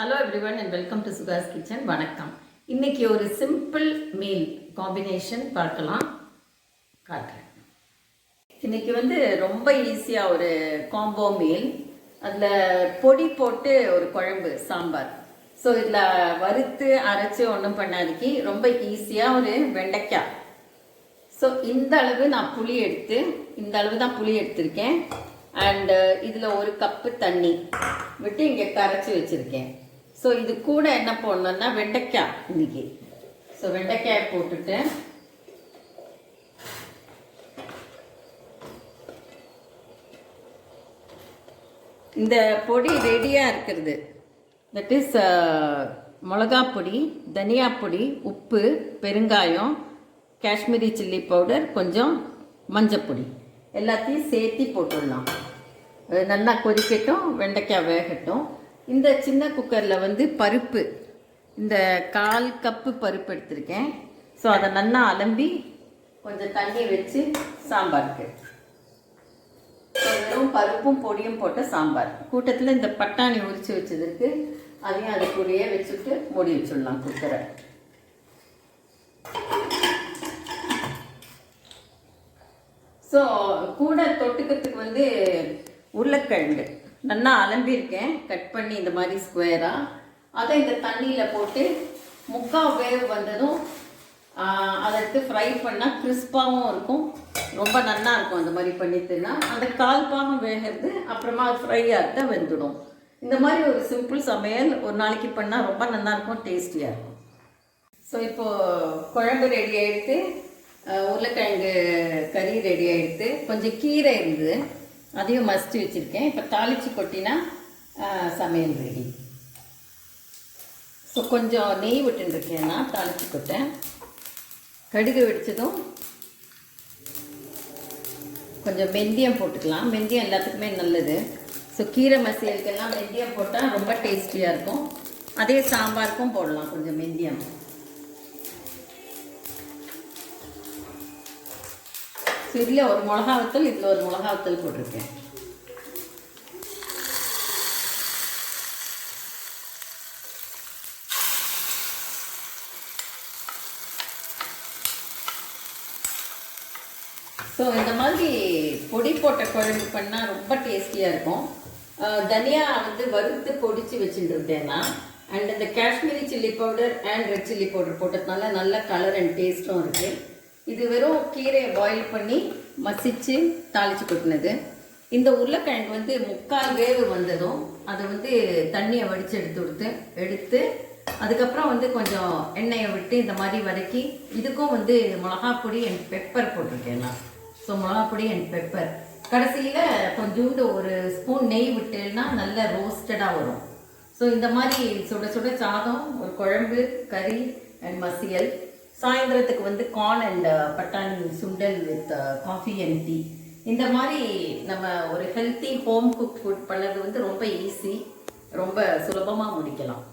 Hello everyone and welcome to Sugas kitchen வணக்கம். இன்னைக்கு ஒரு சிம்பிள் மீல் காம்பினேஷன் பார்க்கலாம். காட்டுறேன். இன்றைக்கி வந்து ரொம்ப ஈஸியாக ஒரு காம்போ மீல் அதில் பொடி போட்டு ஒரு குழம்பு சாம்பார். ஸோ இதில் வறுத்து அரைச்சி ஒன்றும் பண்ணாதுக்கு ரொம்ப ஈஸியாக ஒரு வெண்டைக்காய். ஸோ இந்த அளவு நான் புளி எடுத்து இந்த அளவு தான் புளி எடுத்திருக்கேன். அண்டு இதில் ஒரு கப்பு தண்ணி விட்டு இங்கே கரைச்சி வச்சுருக்கேன். ஸோ இது கூட என்ன போடணும்னா வெண்டைக்காய் இன்னைக்கு. ஸோ வெண்டைக்காயை போட்டுட்டு இந்த பொடி ரெடியாக இருக்கிறது. தட் இஸ் uh, மிளகா பொடி தனியா பொடி உப்பு பெருங்காயம் காஷ்மீரி சில்லி பவுடர் கொஞ்சம் மஞ்சப்பொடி. எல்லாத்தையும் சேர்த்து போட்டுடலாம். நல்லா கொதிக்கட்டும் வெண்டைக்காய் வேகட்டும். இந்த சின்ன குக்கரில் வந்து பருப்பு இந்த கால் கப்பு பருப்பு எடுத்திருக்கேன். ஸோ அதை நல்லா அலம்பி கொஞ்சம் தண்ணி வச்சு சாம்பாருக்கு வெறும் பருப்பும் பொடியும் போட்ட சாம்பார். கூட்டத்தில் இந்த பட்டாணி உரிச்சு வச்சதுக்கு அதையும் அது கூடயே வச்சுட்டு மூடி வச்சுடலாம் குக்கரை. ஸோ கூட தொட்டுக்கிறதுக்கு வந்து உருளைக்கிழங்கு. நல்லா அலம்பியிருக்கேன். கட் பண்ணி இந்த மாதிரி ஸ்கொயராக அதை இந்த தண்ணியில் போட்டு முக்கால் வேவ் வந்ததும் அதை எடுத்து ஃப்ரை பண்ணால் கிறிஸ்பாகவும் இருக்கும். ரொம்ப நல்லா இருக்கும் அந்த மாதிரி பண்ணிட்டுனா அந்த கால் பாகம் வேகிறது அப்புறமா ஃப்ரை ஆகிட்ட வெந்துடும். இந்த மாதிரி ஒரு சிம்பிள் சமையல் ஒரு நாளைக்கு பண்ணால் ரொம்ப நல்லா இருக்கும் டேஸ்டியாக இருக்கும். ஸோ இப்போது குழம்பு ரெடி ஆகிடுத்து உருளைக்கிழங்கு கறி ரெடி ஆகிடுத்து கொஞ்சம் கீரை இருந்தது. அதையும் மசித்து வச்சுருக்கேன். இப்போ தாளித்து கொட்டினா சமையல் ரெடி ஸோ கொஞ்சம் நெய் விட்டுருக்கேன் நான் தாளிச்சு கொட்டேன். கடுகு வெடிச்சதும் கொஞ்சம் வெந்தயம் போட்டுக்கலாம். வெந்தயம் எல்லாத்துக்குமே நல்லது. ஸோ கீரை மசியலுக்கெல்லாம் வெந்தயம் போட்டால் ரொம்ப டேஸ்டியாக இருக்கும். அதே சாம்பாருக்கும் போடலாம். கொஞ்சம் வெந்தயம் இதில் ஒரு மிளகா வத்தல் இதில் ஒரு மிளகா வத்தல் போட்டிருக்கேன். ஸோ இந்த மாதிரி பொடி போட்ட குழம்பு பண்ணால் ரொம்ப டேஸ்டியாக இருக்கும். தனியா வந்து வறுத்து பொடிச்சு வச்சுட்டுருக்கேன்னா அண்ட் இந்த Kashmiri chilli powder and red chilli powder போட்டதுனால நல்ல கலர் அண்ட் டேஸ்ட்டும் இருக்குது இது வெறும் கீரையை பாயில் பண்ணி மசிச்சு தாளித்து கொட்டினது. இந்த உருளைக்கிழங்கு வந்து முக்கால் வேவு வந்ததும் அதை வந்து தண்ணியை வடித்து எடுத்து கொடுத்து எடுத்து அதுக்கப்புறம் வந்து கொஞ்சம் எண்ணெயை விட்டு இந்த மாதிரி வதக்கி இதுக்கும் வந்து மிளகா பொடி அண்ட் பெப்பர் போட்டிருக்கேன் நான். ஸோ மிளகா பொடி அண்ட் பெப்பர் கடைசியில் கொஞ்சோண்டு ஒரு ஸ்பூன் நெய் விட்டேன்னா நல்ல ரோஸ்டடாக வரும். ஸோ இந்த மாதிரி சுட சுட சாதம் ஒரு குழம்பு கறி அண்ட் மசியல் சாயந்தரத்துக்கு வந்து கார்ன் அண்ட் uh, பட்டாணி சுண்டல் வித் காஃபி அண்ட் டீ இந்த மாதிரி நம்ம ஒரு ஹெல்த்தி ஹோம் குக் ஃபுட் பண்ணது வந்து ரொம்ப ஈஸி ரொம்ப சுலபமாக முடிக்கலாம்.